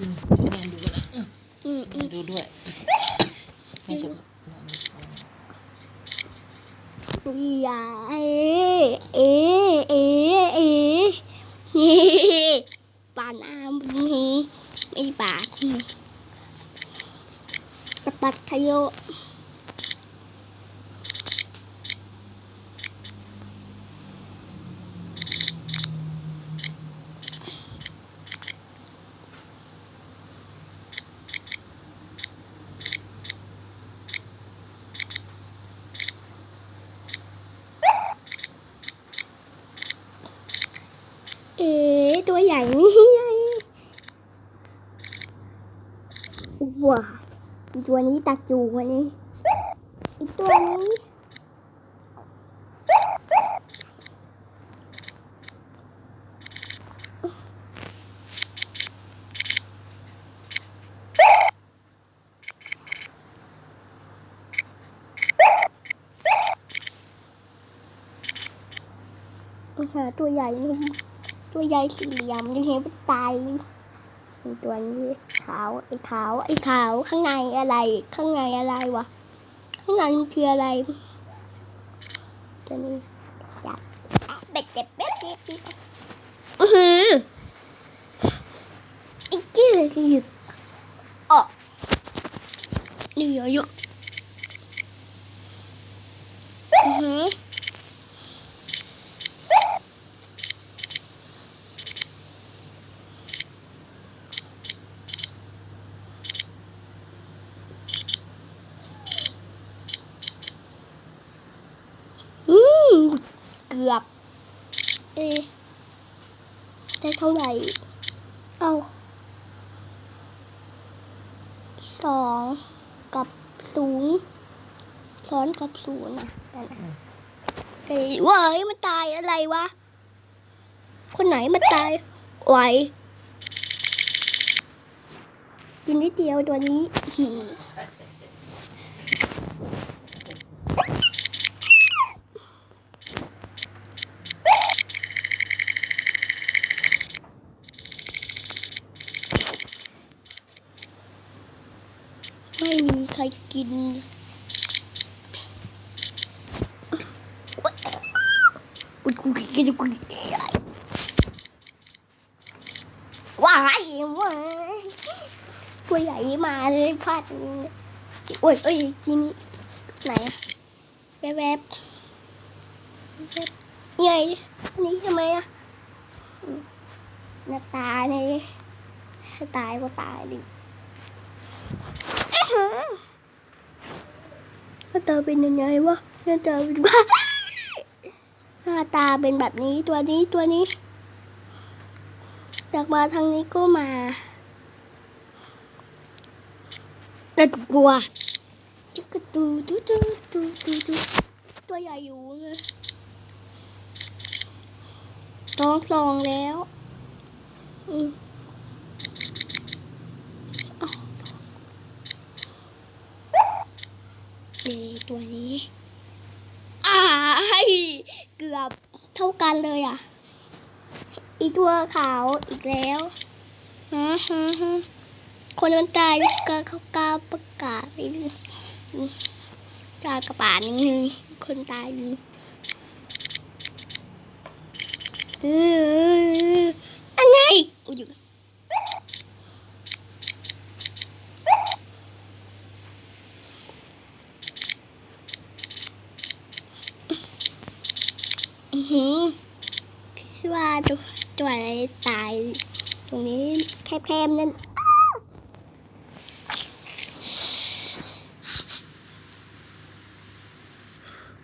นอนดูกันอืมอืมดูด้วยไม่จะอย่าเอเอเอเอปาน้ำไม่ปากกระปัดทะโย เอ๋ ใหญ่นี่ไงว้าตัวนี้ตักจูวันนี้อีตัวนี้หาตัวใหญ่นี่ ตัวใหญ่สี่เหลี่ยมยังเห็นเป็นตายตัวนี้ขาวไอ้ขาวไอ้ขาวข้างในอะไร ข้างในอะไรวะข้างในมันคืออะไรตัวนี้อยากเบ็ดเจ็บเบ็ดเจ็บอือหือไอ้เจี๊ยบหยุดอ๋อนี่เหรอหยุดอือหือ อืม เกือบ เอได้เท่าไหร่ เอาสองกับศูนย์ซ้อนกับศูนย์นะนั่นน่ะเอ้ยว้ยมันตายอะไรวะ คนไหนมันตายไหวกินนิดเดียวตัวนี้อื้อหือ ไม่มี ใครกินอุ๊ยกูกินกูว้ายว้ายตัวใหญ่มาเลยพลาดโอ้ยเอ้ยกินไหนแวบแวบใหญ่นนี้ทำไมอะหน้าตาเนี่ยตายก็ตายดิ หน้าตาเป็นยังไงวะหน้าตาเป็นว่าหน้าตาเป็นแบบนี้ตัวนี้ตัวนี้อยากมาทางนี้ก็มาแต่กลัวจุกกระตูตูตูตูตูตูตัวใหญ่อยู่เลยท้องสองแล้ว อืม นี่ตัวนี้อ้ายเกือบเท่ากันเลยอะ อีกตัวขาวอีกแล้วฮะฮะฮะคนมันตายก็เขากล้าประกาศไปจากระป่านึงคนตายนี่เออนไหนอุ้ยอยู่ อือหือคิดว่าตัวตัวอะไรตาย ตรงนี้แคบๆนั่น